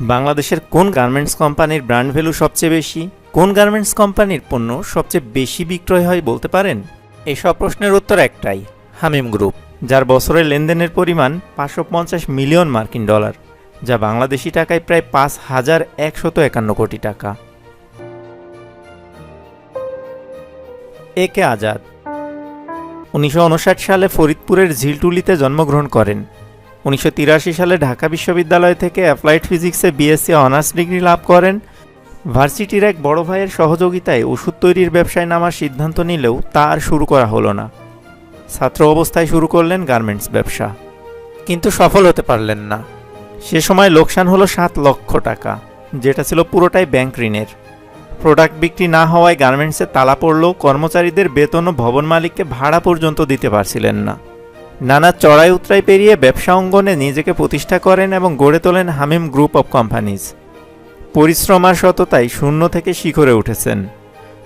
বাংলাদেশের কোন গার্মেন্টস কোম্পানির ব্র্যান্ড ভ্যালু সবচেয়ে বেশি? কোন গার্মেন্টস কোম্পানির পণ্য সবচেয়ে বেশি বিক্রয় হয় বলতে পারেন? এসব প্রশ্নের উত্তর একটাই হামিম গ্রুপ যার বছরের লেনদেনের পরিমাণ পাঁচশো পঞ্চাশ মিলিয়ন মার্কিন ডলার, যা বাংলাদেশি টাকায় প্রায় পাঁচ হাজার একশত একান্ন কোটি টাকা। এ কে আজাদ। উনিশশো উনষাট সালে ফরিদপুরের ঝিলটুলিতে জন্মগ্রহণ করেন। উনিশশো তিরাশি সালে ঢাকা বিশ্ববিদ্যালয় থেকে অ্যাপ্লাইড ফিজিক্সে বিএসসি অনার্স ডিগ্রি লাভ করেন। ভার্সিটির এক বড় ভাইয়ের সহযোগিতায় ওষুধ তৈরির ব্যবসায় নামার সিদ্ধান্ত নিলেও তা আর শুরু করা হলো না। ছাত্র অবস্থায় শুরু করলেন গার্মেন্টস ব্যবসা। কিন্তু সফল হতে পারলেন না। সে সময় লোকসান হলো সাত লক্ষ টাকা, যেটা ছিল পুরোটাই ব্যাংক ঋণের। প্রোডাক্ট বিক্রি না হওয়ায় গার্মেন্টসে তালা পড়লেও কর্মচারীদের বেতন ও ভবন মালিককে ভাড়া পর্যন্ত দিতে পারছিলেন না। নানা চড়াই উতরাই পেরিয়ে ব্যবসা অঙ্গনে নিজেকে প্রতিষ্ঠা করেন এবং গড়ে তোলেন হামিম গ্রুপ অব কোম্পানিজ। পরিশ্রম আর সততাই শূন্য থেকে শিখরে উঠেছেন।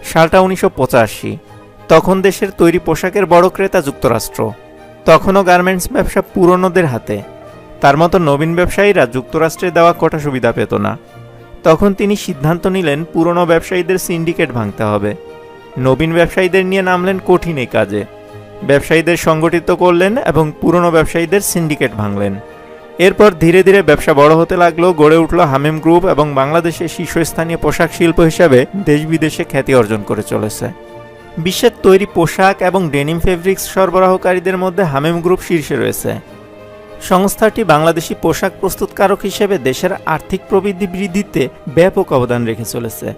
সালটা উনিশশো পঁচাশি। তখন দেশের তৈরি পোশাকের বড় ক্রেতা যুক্তরাষ্ট্র। তখনও গার্মেন্টস ব্যবসা পুরনোদের হাতে। তার মতো নবীন ব্যবসায়ীরা যুক্তরাষ্ট্রে দেওয়া কোটা সুবিধা পেত না। তখন তিনি সিদ্ধান্ত নিলেন পুরনো ব্যবসায়ীদের সিন্ডিকেট ভাঙতে হবে। নবীন ব্যবসায়ীদের নিয়ে নামলেন কঠিন এই কাজে। ব্যবসায়ীদের সংগঠিত করলেন এবং পুরনো ব্যবসায়ীদের সিন্ডিকেট ভাঙলেন। এরপর ধীরে ধীরে ব্যবসা বড় হতে লাগল, গড়ে উঠল হামিম গ্রুপ এবং বাংলাদেশের শীর্ষস্থানীয় পোশাক শিল্প হিসাবে দেশ বিদেশে খ্যাতি অর্জন করে চলেছে। বিশ্বের তৈরি পোশাক এবং ডেনিম ফেব্রিক্স সরবরাহকারীদের মধ্যে হামিম গ্রুপ শীর্ষে রয়েছে। সংস্থাটি বাংলাদেশি পোশাক প্রস্তুতকারক হিসেবে দেশের আর্থিক প্রবৃদ্ধি বৃদ্ধিতে ব্যাপক অবদান রেখে চলেছে।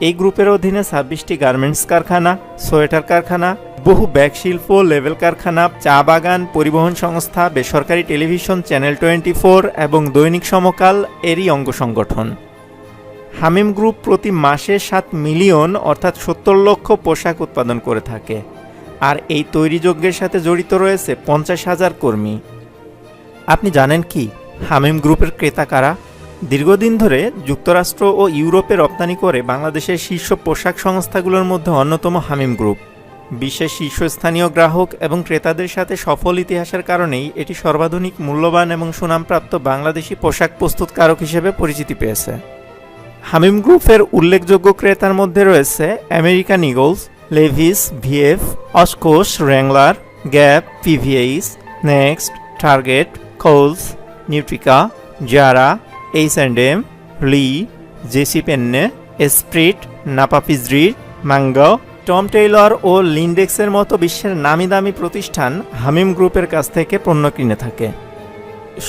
এই গ্রুপের অধীনে ছাব্বিশটি গার্মেন্টস কারখানা, সোয়েটার কারখানা বহু ব্যাগ শিল্প লেভেল কারখানা, চা বাগান, পরিবহন সংস্থা, বেসরকারি টেলিভিশন, চ্যানেল টোয়েন্টি এবং দৈনিক সমকাল এরই অঙ্গ সংগঠন। হামিম গ্রুপ প্রতি মাসে সাত মিলিয়ন, অর্থাৎ সত্তর লক্ষ পোশাক উৎপাদন করে থাকে। আর এই তৈরি যজ্ঞের সাথে জড়িত রয়েছে পঞ্চাশ হাজার কর্মী। আপনি জানেন কি, হামিম গ্রুপের ক্রেতা কারা? দীর্ঘদিন ধরে যুক্তরাষ্ট্র ও ইউরোপে রপ্তানি করে বাংলাদেশের শীর্ষ পোশাক সংস্থাগুলোর মধ্যে অন্যতম হামিম গ্রুপ। বিশ্বের শীর্ষস্থানীয় গ্রাহক এবং ক্রেতাদের সাথে সফল ইতিহাসের কারণেই এটি সর্বাধুনিক, মূল্যবান এবং সুনামপ্রাপ্ত বাংলাদেশি পোশাক প্রস্তুতকারক হিসেবে পরিচিতি পেয়েছে। হামিম গ্রুপের উল্লেখযোগ্য ক্রেতার মধ্যে রয়েছে American Eagles, Levi's, VF, OshKosh, Wrangler, Gap PVH Next, Target, Kohl's, নিউট্রিকা, Zara, H and M, Lee, JC Penney, Esprit Napapijri Mango Tom Tailor ও লিন্ডেক্সের মতো বিশ্বের নামি দামি প্রতিষ্ঠান হামিম গ্রুপের কাছ থেকে পণ্য কিনে থাকে।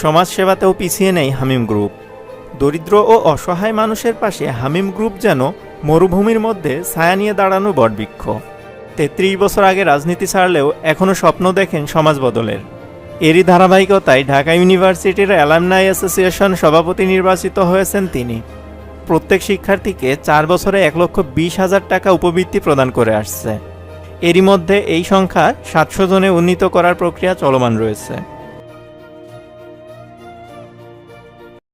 সমাজসেবাতেও পিছিয়ে নেই হামিম গ্রুপ। দরিদ্র ও অসহায় মানুষের পাশে হামিম গ্রুপ যেন মরুভূমির মধ্যে ছায়া নিয়ে দাঁড়ানো বটবৃক্ষ। তেত্রিশ বছর আগে রাজনীতি ছাড়লেও এখনও স্বপ্ন দেখেন সমাজ বদলের। এরই ধারাবাহিকতায় ঢাকা ইউনিভার্সিটির অ্যালামনাই অ্যাসোসিয়েশন সভাপতি নির্বাচিত হয়েছেন তিনি। প্রত্যেক শিক্ষার্থীকে চার বছরে এক লক্ষ বিশ হাজার টাকা উপবৃত্তি প্রদান করে আসছে। এরই মধ্যে এই সংখ্যা সাতশো জনে উন্নীত করার প্রক্রিয়া চলমান রয়েছে।